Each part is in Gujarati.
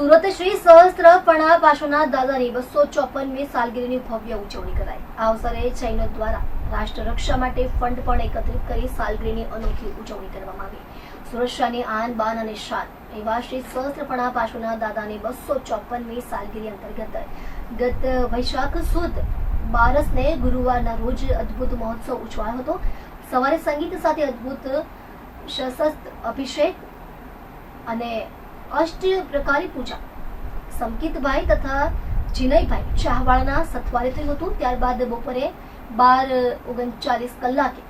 સુરત શ્રી સહસ્ત્રપણા પાસોના દાદાની બસો ચોપનમી સાલગીરીની ભવ્ય ઉજવણી કરાઈ. આ અવસરે જૈનો દ્વારા રાષ્ટ્ર રક્ષા માટે ફંડ પણ એકત્રિત કરી સાલગીરીની અનોખી ઉજવણી કરવામાં આવી. સુરક્ષાની આન, બાન અને શાન એવા શ્રી સહસ્ત્રપણા પાસોના દાદાની બસો ચોપનમી સાલગીરી અંતર્ગત ગત વૈશાખ સુદ બારસને ગુરુવારના રોજ અદ્ભુત મહોત્સવ ઉજવાયો હતો. સવારે સંગીત સાથે અદ્ભુત સશસ્ત્ર અભિષેક અને અષ્ટ પ્રકારે પૂજા. સંકિતભાઈ તથા જીનયભાઈ શાહવાળાના સથવારે થયું હતું, ત્યારબાદ બપોરે બાર ઓગણચાલીસ કલાકે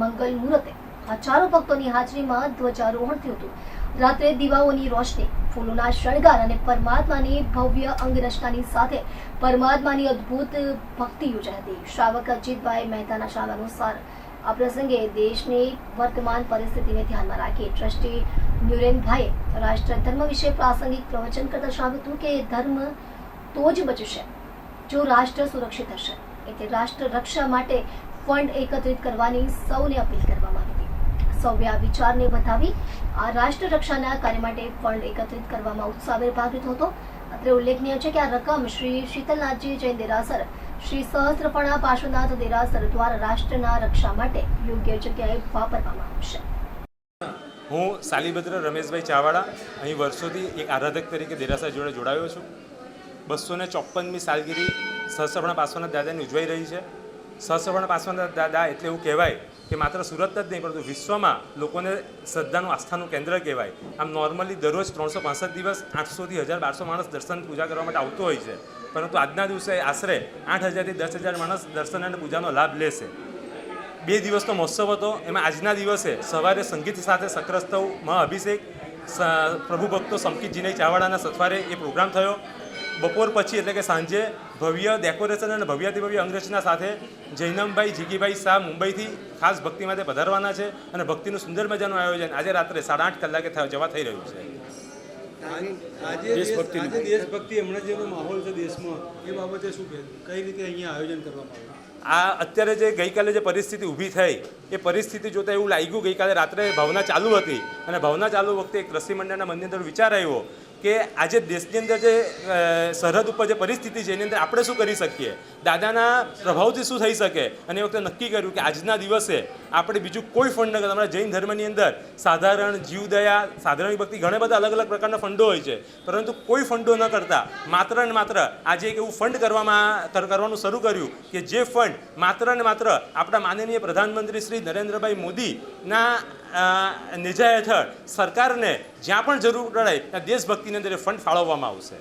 મંગલ મુહૂર્તે હજારો ભક્તોની હાજરીમાં ધ્વજારોહણ થયું હતું. રાત્રે દીવાઓની રોશની, ફૂલોના શણગાર અને પરમાત્માની ભવ્ય અંગરચનાની સાથે પરમાત્માની અદ્ભુત ભક્તિ યોજાઈ હતી. શ્રાવક અજીતભાઈ મહેતાના શાળ અનુસાર આ પ્રસંગે દેશની વર્તમાન પરિસ્થિતિને ધ્યાનમાં રાખી ટ્રસ્ટી ન્યુરેનભાઈએ રાષ્ટ્ર ધર્મ વિશે પ્રાસંગિક પ્રવચન કરતા જણાવ્યું હતું કે ધર્મ તો જ બચશે જો રાષ્ટ્ર સુરક્ષિત હશે. એટલે રાષ્ટ્ર રક્ષા માટે ફંડ એકત્રિત કરવાની સૌને અપીલ કરવામાં આવી હતી. સૌએ આ વિચારને વધાવી આ રાષ્ટ્ર રક્ષાના કાર્ય માટે ફંડ એકત્રિત કરવામાં ઉત્સાહભેર ભાગ લીધો હતો. અત્રે ઉલ્લેખનીય છે કે આ રકમ શ્રી શીતલનાથજી જૈન દેરાસર શ્રી સહસ્ત્રપણા પાર્શ્વનાથ દેરાસર દ્વારા રાષ્ટ્રના રક્ષા માટે યોગ્ય જગ્યાએ વાપરવામાં આવશે. હું સાલીભદ્ર રમેશભાઈ ચાવાડા અહીં વર્ષોથી એક આરાધક તરીકે દેરાસર જોડે જોડાયો છું. બસો ને ચોપનમી સાલગીરી સહસ્ત્રપણા પાસવાના દાદાની ઉજવાઈ રહી છે. સહસ્ત્રપણા પાસવાના દાદા એટલે એવું કહેવાય કે માત્ર સુરત જ નહીં, પરંતુ વિશ્વમાં લોકોને શ્રદ્ધાનું આસ્થાનું કેન્દ્ર કહેવાય. આમ નોર્મલી દરરોજ ત્રણસો દિવસ આઠસોથી હજાર બારસો માણસ દર્શન પૂજા કરવા માટે આવતો હોય છે. પરંતુ આજના દિવસે આશરે આઠ હજારથી દસ હજાર માણસ દર્શન અને પૂજાનો લાભ લેશે. બે દિવસનો મહોત્સવ હતો. એમાં આજના દિવસે સવારે સંગીત સાથે સક્રસ્તવ મહાઅભિષેક પ્રભુ ભક્તો સમકીતજીને ચાવાડાના સથવારે એ પ્રોગ્રામ થયો. બપોર પછી એટલે કે સાંજે ભવ્ય ડેકોરેશન અને ભવ્યાતિ ભવ્ય અંગરચના સાથે જૈનમભાઈ, જીગીભાઈ શાહ મુંબઈથી ખાસ ભક્તિ માટે પધારવાના છે અને ભક્તિનું સુંદર મજાનું આયોજન આજે રાત્રે સાડા આઠ કલાકે જવા થઈ રહ્યું છે. આજે દેશ- આજે દેશભક્તિ હમણાં જેનો માહોલ છે દેશમાં એ બાબતે શું કહે? કઈ રીતે અહીંયા આયોજન કરવામાં આવ્યું? આ અત્યારે જે ગઈકાલે જે પરિસ્થિતિ ઊભી થઈ એ પરિસ્થિતિ જોતાં એવું લાગ્યું ગઈકાલે રાત્રે ભાવના ચાલુ હતી. અને ભાવના ચાલુ વખતે એક મંડળના મંદિર અંદર વિચાર આવ્યો કે આજે દેશની અંદર જે સરહદ ઉપર જે પરિસ્થિતિ છે, એની અંદર આપણે શું કરી શકીએ? દાદાના પ્રભાવથી શું થઈ શકે? અને એ વખતે નક્કી કર્યું કે આજના દિવસે આપણે બીજું કોઈ ફંડ ન કરતા. અમારા જૈન ધર્મની અંદર સાધારણ, જીવદયા સાધારણ ભક્તિ ઘણા બધા અલગ અલગ પ્રકારના ફંડો હોય છે. પરંતુ કોઈ ફંડો ન કરતા. માત્ર ને માત્ર આજે એક એવું ફંડ કરવામાં કરવાનું શરૂ કર્યું કે જે ફંડ માત્ર ને માત્ર આપણા માનનીય પ્રધાનમંત્રી શ્રી નરેન્દ્રભાઈ મોદીના નેજા હેઠળ સરકારને જ્યાં પણ જરૂર પડે ત્યાં દેશભક્તિની અંદર ફંડ ફાળવવામાં આવશે.